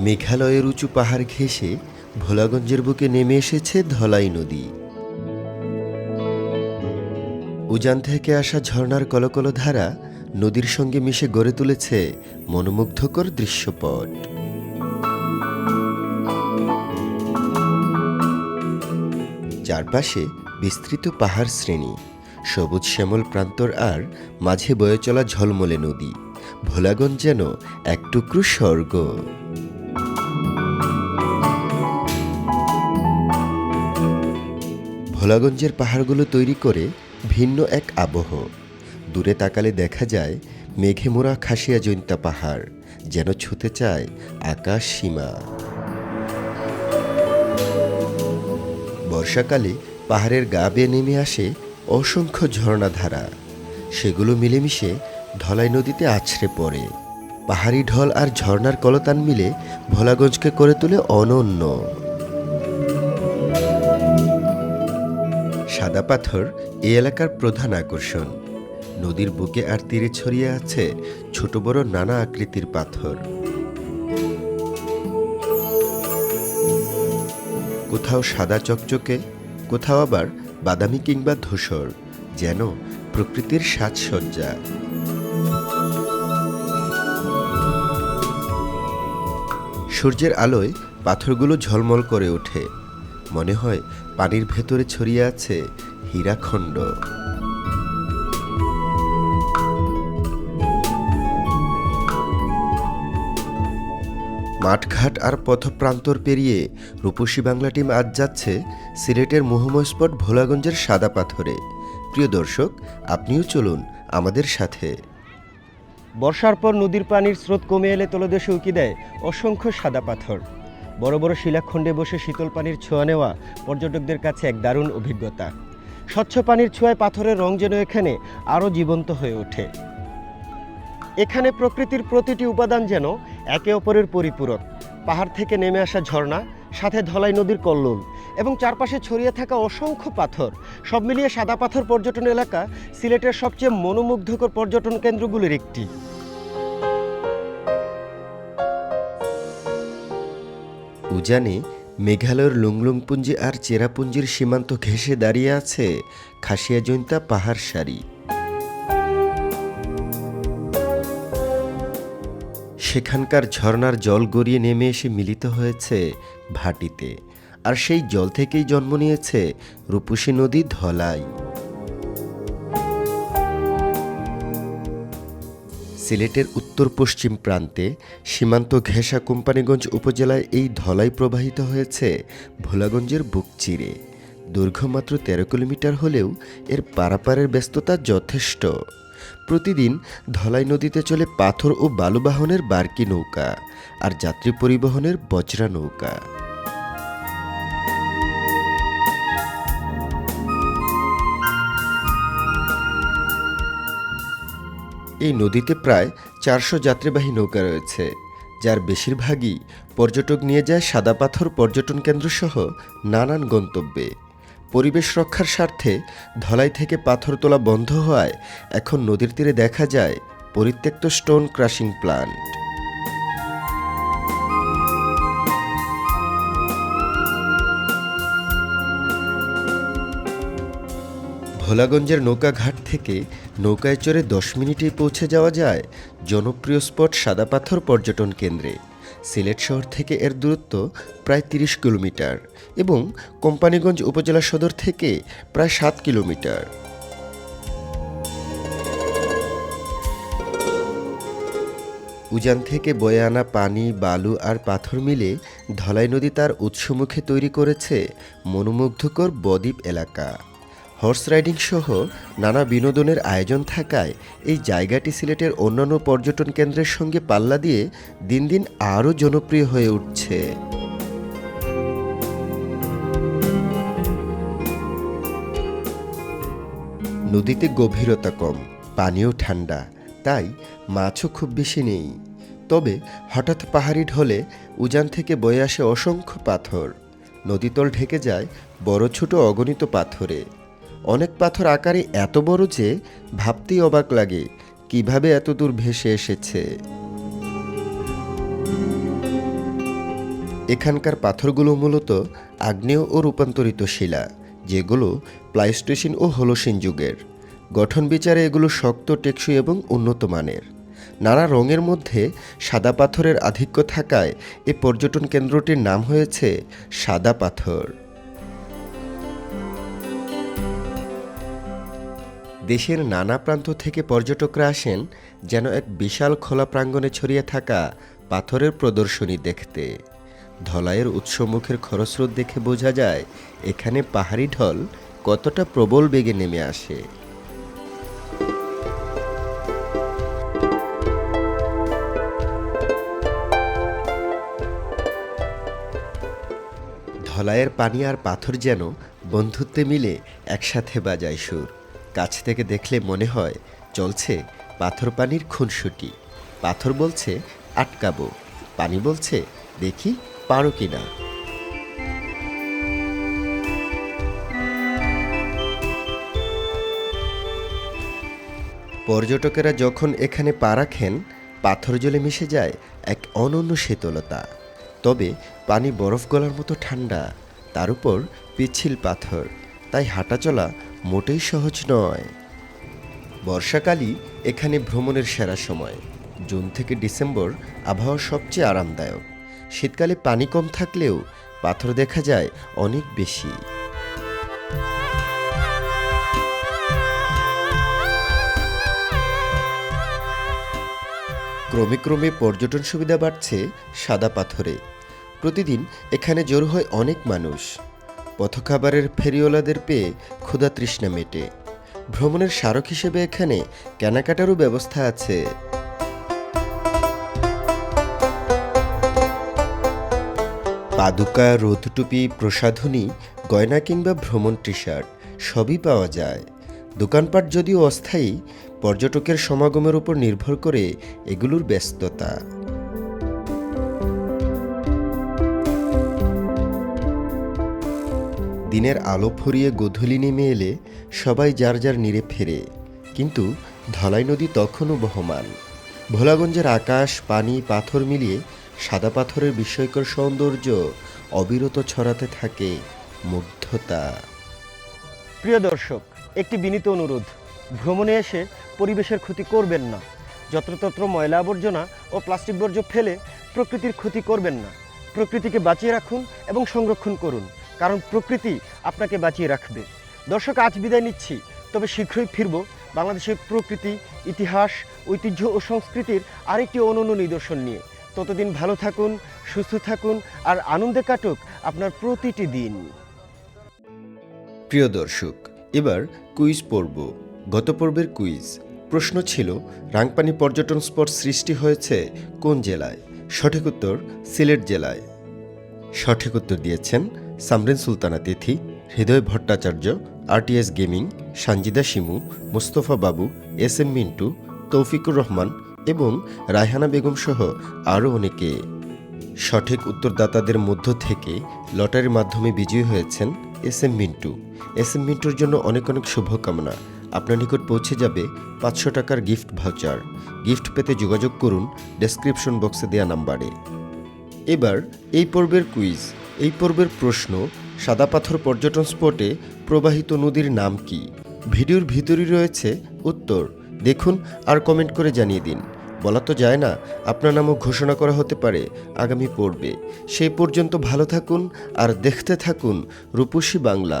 মেঘালয়ের উঁচু পাহাড় ঘেঁষে ভোলাগঞ্জের বুকে নেমে এসেছে ধলাই নদী। উজান থেকে আসা ঝর্ণার কলকল ধারা নদীর সঙ্গে মিশে গড়ে তুলেছে মনোমুগ্ধকর দৃশ্যপট। চারপাশে বিস্তৃত পাহাড় শ্রেণি, সবুজ শ্যামল প্রান্তর আর মাঝে বয়ে চলা ঝলমলে নদী। ভোলাগঞ্জ যেন এক টুকরো স্বর্গ। ভোলাগঞ্জের পাহাড়গুলো তৈরি করে ভিন্ন এক আবহ। দূরে তাকালে দেখা যায় মেঘে মোড়া খাসিয়া জৈন্তা পাহাড়, যেন ছুতে চায় আকাশ সীমা। বর্ষাকালে পাহাড়ের গা বেয়ে নেমে আসে অসংখ্য ঝর্ণাধারা। সেগুলো মিলেমিশে ধলাই নদীতে আছড়ে পড়ে। পাহাড়ি ঢল আর ঝর্ণার কলতান মিলে ভোলাগঞ্জকে করে তোলে অনন্য। সাদা পাথর এই এলাকার প্রধান আকর্ষণ। নদীর বুকে আর তীরে ছড়িয়ে আছে ছোট বড় নানা আকৃতির পাথর। কোথাও সাদা চকচকে, কোথাও আবার বাদামি কিংবা ধূসর, যেন প্রকৃতির সাজসজ্জা। সূর্যের আলোয় পাথরগুলো ঝলমল করে ওঠে। মনে হয় পানির ভেতরে ছড়িয়ে আছে হীরাখণ্ড মাঠঘাট আর পথপ্রান্তর পেরিয়ে রূপসী বাংলা টিম আজ যাচ্ছে সিলেটের মোহময় স্পট ভোলাগঞ্জের সাদা পাথরে। প্রিয় দর্শক, আপনিও চলুন আমাদের সাথে। বর্ষার পর নদীর পানির স্রোত কমে এলে তলদেশে উকি দেয় অসংখ্য সাদা পাথর। বড় বড় শিলাখণ্ডে বসে শীতল পানির ছোঁয়া নেওয়া পর্যটকদের কাছে এক দারুণ অভিজ্ঞতা। স্বচ্ছ পানির ছোঁয়ায় পাথরের রং যেন এখানে আরও জীবন্ত হয়ে ওঠে। এখানে প্রকৃতির প্রতিটি উপাদান যেন একে অপরের পরিপূরক। পাহাড় থেকে নেমে আসা ঝর্ণা, সাথে ধলাই নদীর কল্লোল এবং চারপাশে ছড়িয়ে থাকা অসংখ্য পাথর, সব মিলিয়ে সাদা পাথর পর্যটন এলাকা সিলেটের সবচেয়ে মনোমুগ্ধকর পর্যটন কেন্দ্রগুলির একটি। উজানে মেঘালয়ের লুংলুংপুঞ্জি আর চেরাপুঞ্জির সীমান্ত ঘেঁষে দাঁড়িয়ে আছে খাসিয়া জৈন্তা পাহাড় সারি। সেখানকার ঝর্ণার জল গড়িয়ে নেমে এসে মিলিত হয়েছে ভাটিতে। আর সেই জল থেকেই জন্ম নিয়েছে রূপসী নদী ধলাই। সিলেটের উত্তর পশ্চিম প্রান্তে সীমান্ত ঘেঁষা কোম্পানিগঞ্জ উপজেলায় এই ধলাই প্রবাহিত হয়েছে ভোলাগঞ্জের বুক চিরে। দৈর্ঘ্য মাত্র তেরো কিলোমিটার হলেও এর পারাপারের ব্যস্ততা যথেষ্ট। প্রতিদিন ধলাই নদীতে চলে পাথর ও বালুবাহনের বার্কি নৌকা আর যাত্রী পরিবহনের বজরা নৌকা। এই নদীতে প্রায় চারশো যাত্রীবাহী নৌকা রয়েছে, যার বেশিরভাগই পর্যটক নিয়ে যায় সাদা পাথর পর্যটন কেন্দ্র সহ নানান গন্তব্যে। পরিবেশ রক্ষার স্বার্থে ধলাই থেকে পাথর তোলা বন্ধ হওয়ায় এখন নদীর তীরে দেখা যায় পরিত্যক্ত স্টোন ক্রাশিং প্লান্ট। ভোলাগঞ্জের নৌকাঘাট থেকে নৌকায় চড়ে দশ মিনিটেই পৌঁছে যাওয়া যায় জনপ্রিয় স্পট সাদাপাথর পর্যটন কেন্দ্রে। সিলেট শহর থেকে এর দূরত্ব প্রায় তিরিশ কিলোমিটার এবং কোম্পানিগঞ্জ উপজেলা সদর থেকে প্রায় সাত কিলোমিটার। উজান থেকে বয়ে আনা পানি, বালু আর পাথর মিলে ধলাই নদী তার উৎসমুখে তৈরি করেছে মনোমুগ্ধকর বদ্বীপ এলাকা। হর্স রাইডিং সহ নানা বিনোদনের আয়োজন থাকায় এই জায়গাটি সিলেটের অন্যান্য পর্যটন কেন্দ্রের সঙ্গে পাল্লা দিয়ে দিন দিন আরও জনপ্রিয় হয়ে উঠছে। নদীতে গভীরতা কম, পানিও ঠান্ডা, তাই মাছও খুব বেশি নেই। তবে হঠাৎ পাহাড়ি ঢলে উজান থেকে বয়ে আসে অসংখ্য পাথর। নদীতল ঢেকে যায় বড় ছোট অগণিত পাথরে। অনেক পাথর আকারে এত বড় যে ভাবতেই অবাক লাগে, কীভাবে এত দূর ভেসে এসেছে। এখানকার পাথরগুলো মূলত আগ্নেয় ও রূপান্তরিত শিলা, যেগুলো প্লাইস্টেশন ও হোলোসিন যুগের। গঠন বিচারে এগুলো শক্ত, টেকসই এবং উন্নত মানের। নানা রঙের মধ্যে সাদা পাথরের আধিক্য থাকায় এ পর্যটন কেন্দ্রটির নাম হয়েছে সাদা পাথর। দেশের নানা প্রান্ত থেকে পর্যটকরা আসেন যেন এক বিশাল খোলা প্রাঙ্গণে ছড়িয়ে থাকা পাথরের প্রদর্শনী দেখতে। ধলাইয়ের উৎসমুখের খরস্রোত দেখে বোঝা যায়, এখানে পাহাড়ি ঢল কতটা প্রবল বেগে নেমে আসে। ধলাইয়ের পানি আর পাথর যেন বন্ধুত্বে মিলে একসাথে বাজায় সুর। কাছ থেকে দেখলে মনে হয় চলছে পাথর পানির খুনসুটি। পাথর বলছে, আটকাবো। পানি বলছে, দেখি পারো কিনা পর্যটকেরা যখন এখানে পা রাখেন, পাথর জলে মিশে যায় এক অনন্য শীতলতা। তবে পানি বরফ গলার মতো ঠান্ডা, তার উপর পিচ্ছিল পাথর, তাই হাঁটাচলা মোটেই সহজ নয়। বর্ষাকালই এখানে ভ্রমণের সেরা সময়। জুন থেকে ডিসেম্বর আবহাওয়া সবচেয়ে আরামদায়ক। শীতকালে পানি কম থাকলেও পাথর দেখা যায় অনেক বেশি। ক্রমে ক্রমে পর্যটন সুবিধা বাড়ছে সাদা পাথরে। প্রতিদিন এখানে জড়ো হয় অনেক মানুষ। পথখাবারের ফেরিওয়ালাদের পেয়ে ক্ষুধা তৃষ্ণা মেটে। ভ্রমণের স্মারক হিসেবে এখানে কেনাকাটারও ব্যবস্থা আছে। পাদুকা, রোদটুপি, প্রসাধনী, গয়না কিংবা ভ্রমণ টি শার্ট সবই পাওয়া যায়। দোকানপাট যদিও অস্থায়ী, পর্যটকের সমাগমের উপর নির্ভর করে এগুলোর ব্যস্ততা। দিনের আলো ফুরিয়ে গোধূলি নেমে এলে সবাই যার যার নিরে ফেরে। কিন্তু ধলাই নদী তখনও বহমান। ভোলাগঞ্জের আকাশ, পানি, পাথর মিলিয়ে সাদা পাথরের বিস্ময়কর সৌন্দর্য অবিরত ছড়াতে থাকে মুগ্ধতা। প্রিয় দর্শক, একটি বিনীত অনুরোধ। ভ্রমণে এসে পরিবেশের ক্ষতি করবেন না। যত্রতত্র ময়লা আবর্জনা ও প্লাস্টিক বর্জ্য ফেলে প্রকৃতির ক্ষতি করবেন না। প্রকৃতিকে বাঁচিয়ে রাখুন এবং সংরক্ষণ করুন। কারণ প্রকৃতি আপনাকে বাঁচিয়ে রাখবে। দর্শক, আজ বিদায় নিচ্ছি। তবে শীঘ্রই ফিরব বাংলাদেশের প্রকৃতি, ইতিহাস, ঐতিহ্য ও সংস্কৃতির আরেকটি অনন্য নিদর্শন নিয়ে। ততদিন ভালো থাকুন, সুস্থ থাকুন, আর আনন্দে কাটুক আপনার প্রতিটি দিন। প্রিয় দর্শক, এবার কুইজ পর্ব। গত পর্বের কুইজ। প্রশ্ন ছিল, রাংপানি পর্যটন স্পট সৃষ্টি হয়েছে কোন জেলায়? সঠিক উত্তর, সিলেট জেলায়। সঠিক উত্তর দিয়েছেন Samrin Sultana Tithi, Hriday Bhattacharya, RTS gaming, Sanjida Shimu, Mostafa Babu, S M Mintu, Toufiqur Rahman এবং রায়হানা বেগম সহ আরও অনেকে। সঠিক উত্তরদাতাদের মধ্য থেকে লটারির মাধ্যমে বিজয়ী হয়েছেন S M Mintu. S M মিন্টুর জন্য অনেক অনেক শুভকামনা। আপনার নিকট পৌঁছে যাবে পাঁচশো টাকার গিফট ভাউচার। গিফট পেতে যোগাযোগ করুন ডেসক্রিপশন বক্সে দেওয়া নাম্বারে। এবার এই পর্বের কুইজ। এই পর্বের প্রশ্ন, সাদা পাথর পর্যটন স্পটে প্রবাহিত নদীর নাম কি? ভিডিওর ভিতরই রয়েছে উত্তর। দেখুন আর কমেন্ট করে জানিয়ে দিন। বলা তো যায় না, আপনার নামও ঘোষণা করা হতে পারে আগামী পর্বে। সেই পর্যন্ত ভালো থাকুন আর দেখতে থাকুন রূপসী বাংলা।